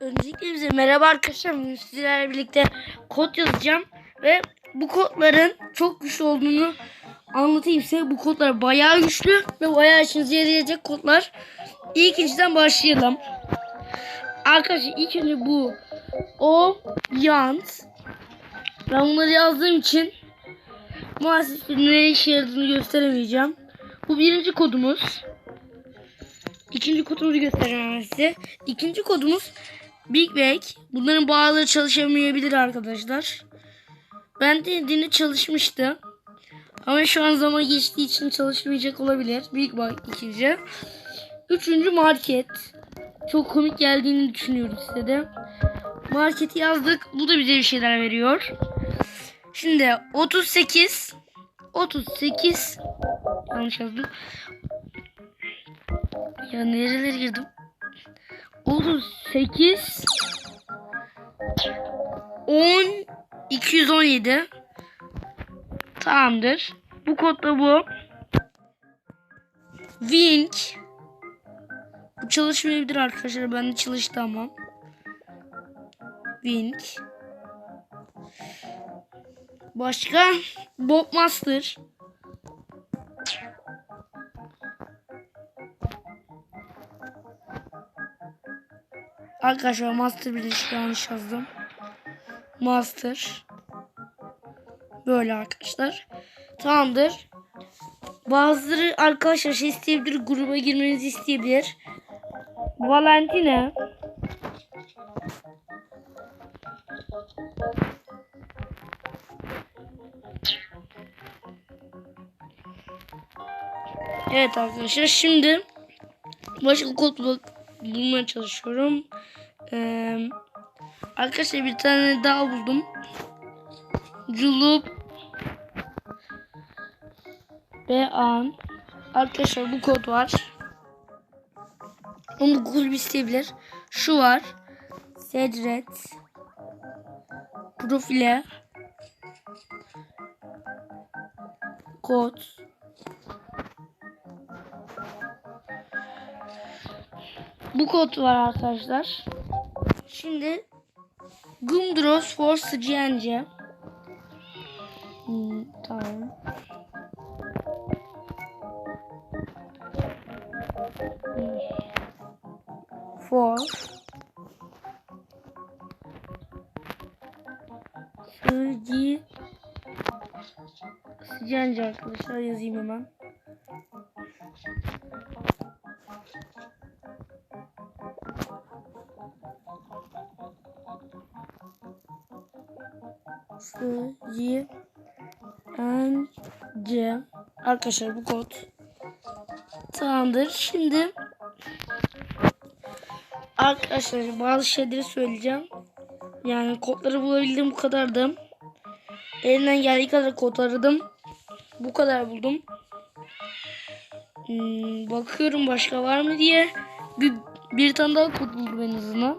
Öncelikle bize merhaba arkadaşlar. Bugün sizlerle birlikte kod yazacağım. Ve bu kodların çok güçlü olduğunu anlatayım size. Bu kodlar bayağı güçlü ve bayağı işinize yarayacak kodlar. İlk ikinciden başlayalım. Arkadaşlar ilk önce bu o yant. Ben bunları yazdığım için maalesef ne işe yaradığını gösteremeyeceğim. Bu birinci kodumuz. İkinci kodumuzu göstereceğim size. İkinci kodumuz Big Bang. Bunların bağları çalışamayabilir arkadaşlar. Ben de dediğinde çalışmıştı. Ama şu an zaman geçtiği için çalışmayacak olabilir. Big Bang ikinci. Üçüncü market. Çok komik geldiğini düşünüyorum size de. Marketi yazdık. Bu da bize bir şeyler veriyor. Şimdi 38 38 yanlış yazdım. Ya nerelere girdim? 38 10 217 Tamamdır. Bu kod da bu. Wink Bu çalışmayabilir arkadaşlar. Bende çalıştı ama. Wink Başka Bob Master. Arkadaşlar Master birleşik yanlış yazdım. Master. Böyle arkadaşlar. Tamamdır. Bazıları arkadaşlar şey isteyebilir. Gruba girmenizi isteyebilir. Valentina. Evet arkadaşlar şimdi başka kod bul bulmaya çalışıyorum. Ee, arkadaşlar bir tane daha buldum. Culup Bean Arkadaşlar bu kod var. Onu Google isteyebilir. Şu var. Cedret Profile Kod Bu kod var arkadaşlar. Şimdi Gumdros Force GNC. Hmm, tamam. For Sıcı Sıcancı arkadaşlar yazayım hemen. C Arkadaşlar bu kod Tamamdır. Şimdi Arkadaşlar bazı şeyleri söyleyeceğim. Yani kodları bulabildiğim bu kadardı. Elimden geldiği kadar kod aradım. Bu kadar buldum. Hmm, bakıyorum başka var mı diye. Bir, bir tane daha kod buldum en azından.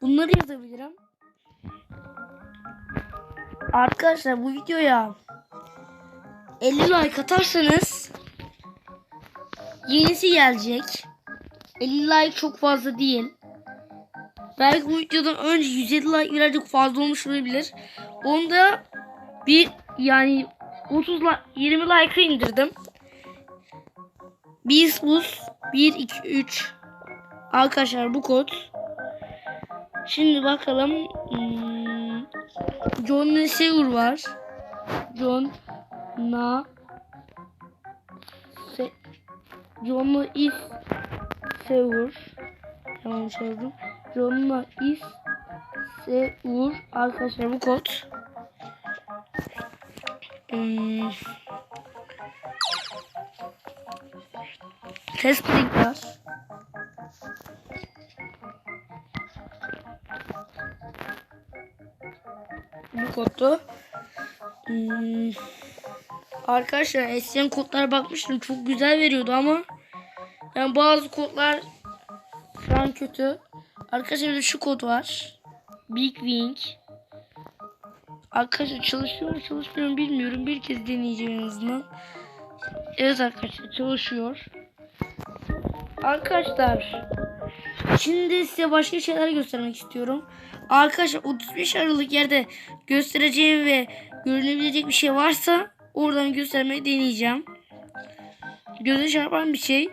Bunları yazabilirim. Arkadaşlar bu videoya 50 like atarsanız yenisi gelecek. 50 like çok fazla değil. Belki bu videodan önce 107 like birazcık fazla olmuş olabilir. Onda bir yani 30 like, 20 like indirdim. Biz buz 1 2 3 Arkadaşlar bu kod. Şimdi bakalım. Hmm, John Neseur var. John Na Se John'la is Seur yanlış yazdım. John'la is Seur arkadaşlar bu kod. Hmm. Test var. Koddu. Hmm. Arkadaşlar eskiden kodlara bakmıştım. Çok güzel veriyordu ama yani bazı kodlar şu an kötü. Arkadaşlar şu kod var. Big Wing. Arkadaşlar çalışıyor çalışmıyor bilmiyorum. Bir kez deneyeceğim en azından. Evet arkadaşlar çalışıyor. Arkadaşlar Şimdi size başka şeyler göstermek istiyorum. Arkadaşlar 35 Aralık yerde göstereceğim ve görünebilecek bir şey varsa oradan göstermeyi deneyeceğim. Göze çarpan bir şey.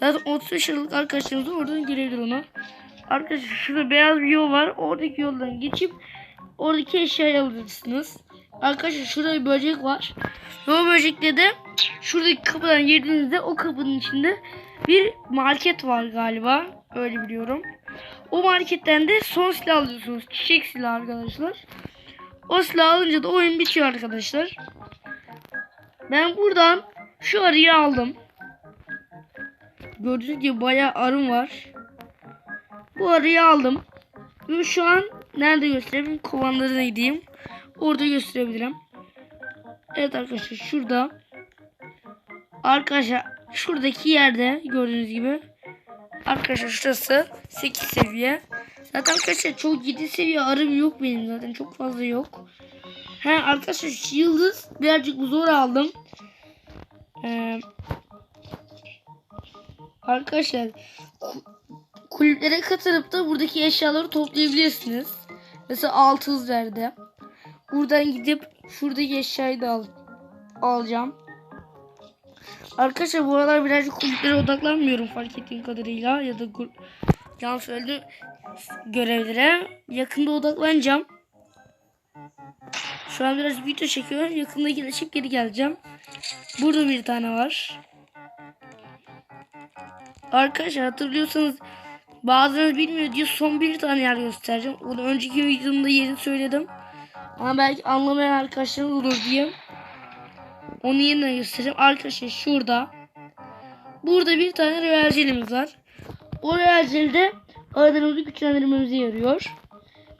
Zaten 35 Aralık arkadaşlarımız da oradan görebilir onu. Arkadaşlar şurada beyaz bir yol var. Oradaki yoldan geçip oradaki eşyayı alırsınız. Arkadaşlar şurada bir böcek var. Ve o böcekle de şuradaki kapıdan girdiğinizde o kapının içinde bir market var galiba. Öyle biliyorum. O marketten de son silah alıyorsunuz. Çiçek silahı arkadaşlar. O silah alınca da oyun bitiyor arkadaşlar. Ben buradan şu arıyı aldım. Gördüğünüz gibi bayağı arım var. Bu arıyı aldım. Ve şu an nerede gösterebilirim? Kovanlarına gideyim. Orada gösterebilirim. Evet arkadaşlar şurada. Arkadaşlar şuradaki yerde gördüğünüz gibi. Arkadaşlar şurası 8 seviye. Zaten arkadaşlar çok 7 seviye arım yok benim zaten çok fazla yok. He arkadaşlar yıldız birazcık zor aldım. Ee, arkadaşlar ku- kulüplere katılıp da buradaki eşyaları toplayabilirsiniz. Mesela altızlerde. Buradan gidip şuradaki eşyayı da al alacağım. Arkadaşlar bu aralar birazcık kulüplere odaklanmıyorum fark ettiğim kadarıyla ya da gu- yan söyledim görevlere. Yakında odaklanacağım. Şu an biraz video çekiyorum. Yakında gelişip geri geleceğim. Burada bir tane var. Arkadaşlar hatırlıyorsanız bazılarınız bilmiyor diye son bir tane yer göstereceğim. Onu önceki videomda yerini söyledim. Ama belki anlamayan arkadaşlarım olur diye. Onu yeniden göstereceğim. Arkadaşlar şurada. Burada bir tane real jelimiz var. O real jel de aralarımızı güçlendirmemize yarıyor.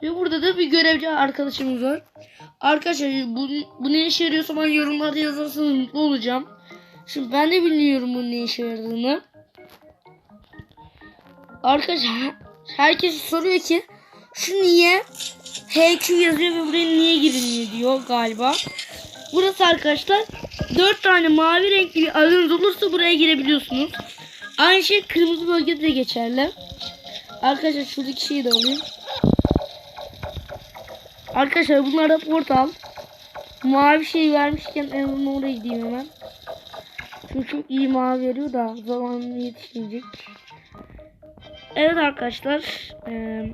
Ve burada da bir görevci arkadaşımız var. Arkadaşlar bu, bu ne işe yarıyorsa bana yorumlarda yazarsanız mutlu olacağım. Şimdi ben de bilmiyorum bunun ne işe yaradığını. Arkadaşlar herkes soruyor ki şu niye HQ yazıyor ve buraya niye girilmiyor diyor galiba. Burası arkadaşlar 4 tane mavi renkli bir alanınız olursa buraya girebiliyorsunuz. Aynı şey kırmızı bölgede de geçerli. Arkadaşlar şuradaki şeyi de alayım. Arkadaşlar bunlar da portal. Mavi şey vermişken en azından oraya gideyim hemen. Çünkü çok iyi mavi veriyor da zamanını yetişmeyecek. Evet arkadaşlar. eee,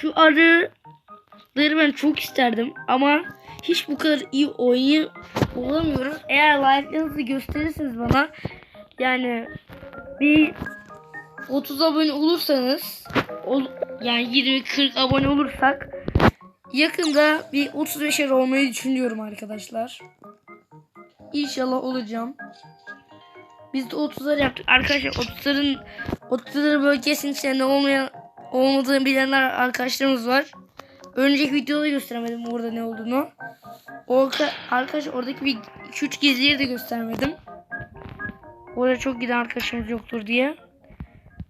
şu arıları ben çok isterdim ama hiç bu kadar iyi oyun olamıyorum. Eğer like'larınızı gösterirseniz bana yani bir 30 abone olursanız ol, yani 20-40 abone olursak yakında bir 35'er olmayı düşünüyorum arkadaşlar. İnşallah olacağım. Biz de 30'lar yaptık. Arkadaşlar 30'ların 30'ların bölgesinin içinde olmayan olmadığını bilenler arkadaşlarımız var. Önceki videoda gösteremedim orada ne olduğunu. Orada arkadaşlar oradaki bir 2-3 gezileri de göstermedim. Orada çok giden arkadaşımız yoktur diye.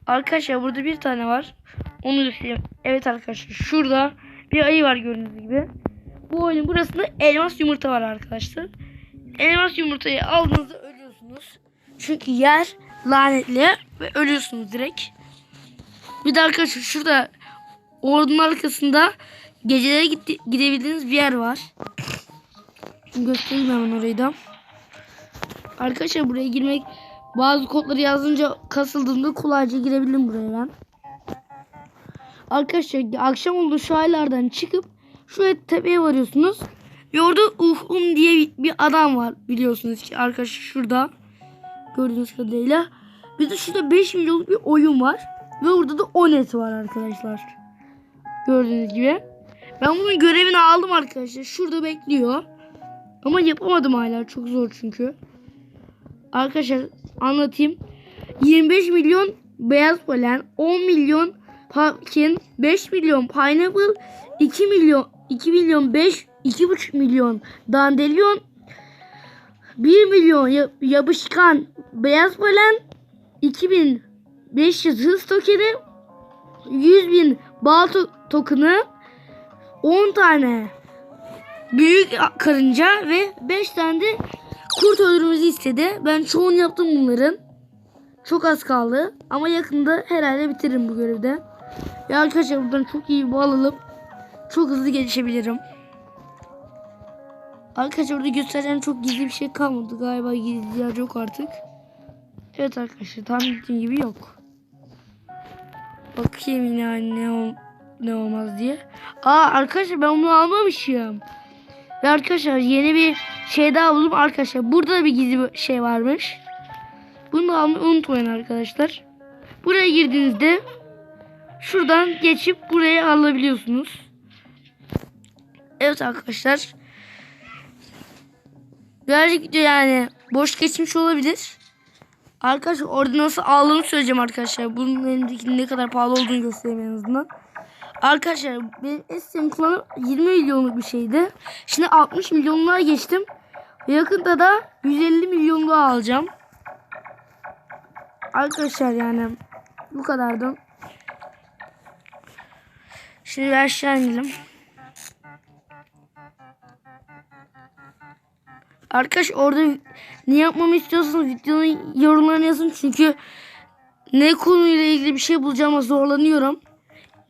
Arkadaşlar burada bir tane var. Onu göstereyim. Evet arkadaşlar şurada bir ayı var gördüğünüz gibi. Bu oyunun burasında elmas yumurta var arkadaşlar. Elmas yumurtayı aldığınızda ölüyorsunuz. Çünkü yer lanetli ve ölüyorsunuz direkt. Bir de arkadaşlar şurada ordunun arkasında gecelere gitti, gidebildiğiniz bir yer var. Göstereyim hemen orayı da. Arkadaşlar buraya girmek bazı kodları yazınca kasıldığında kolayca girebildim buraya ben. Arkadaşlar akşam oldu şu aylardan çıkıp şu tepeye varıyorsunuz. Ve orada Uhum diye bir, adam var biliyorsunuz ki arkadaşlar şurada. Gördüğünüz kadarıyla. Bir de şurada 5 milyonluk bir oyun var. Ve orada da Onet var arkadaşlar. Gördüğünüz gibi. Ben bunun görevini aldım arkadaşlar. Şurada bekliyor. Ama yapamadım hala. Çok zor çünkü. Arkadaşlar anlatayım. 25 milyon beyaz polen, 10 milyon pumpkin, 5 milyon pineapple, 2 milyon 2 milyon 5 2,5 milyon dandelion, 1 milyon ya- yapışkan beyaz polen, 2500 hız tokeni, 100 bin bal to- 10 tane büyük karınca ve 5 tane de kurt öldürmemizi istedi. Ben çoğunu yaptım bunların. Çok az kaldı ama yakında herhalde bitiririm bu görevde. Ve arkadaşlar buradan çok iyi alıp çok hızlı gelişebilirim. Arkadaşlar burada göstereceğim çok gizli bir şey kalmadı. Galiba gizli yer yok artık. Evet arkadaşlar tahmin ettiğim gibi yok. Bakayım yine ne, ne olmaz diye. Aa arkadaşlar ben bunu almamışım. Ve arkadaşlar yeni bir şey daha buldum arkadaşlar. Burada da bir gizli bir şey varmış. Bunu da almayı unutmayın arkadaşlar. Buraya girdiğinizde şuradan geçip buraya alabiliyorsunuz. Evet arkadaşlar. Birazcık yani boş geçmiş olabilir. Arkadaşlar orada nasıl aldığımı söyleyeceğim arkadaşlar. Bunun elindeki ne kadar pahalı olduğunu göstereyim en azından. Arkadaşlar benim eskiden kullanım 20 milyonluk bir şeydi. Şimdi 60 milyonluğa geçtim. Yakında da 150 milyonluğa alacağım. Arkadaşlar yani bu kadardı. Şimdi aşağı inelim. Arkadaş orada ne yapmamı istiyorsanız videonun yorumlarına yazın. Çünkü ne konuyla ilgili bir şey bulacağıma zorlanıyorum.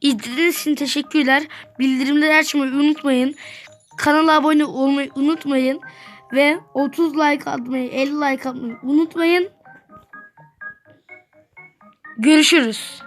İzlediğiniz için teşekkürler. Bildirimleri açmayı unutmayın. Kanala abone olmayı unutmayın. Ve 30 like atmayı, 50 like atmayı unutmayın. Görüşürüz.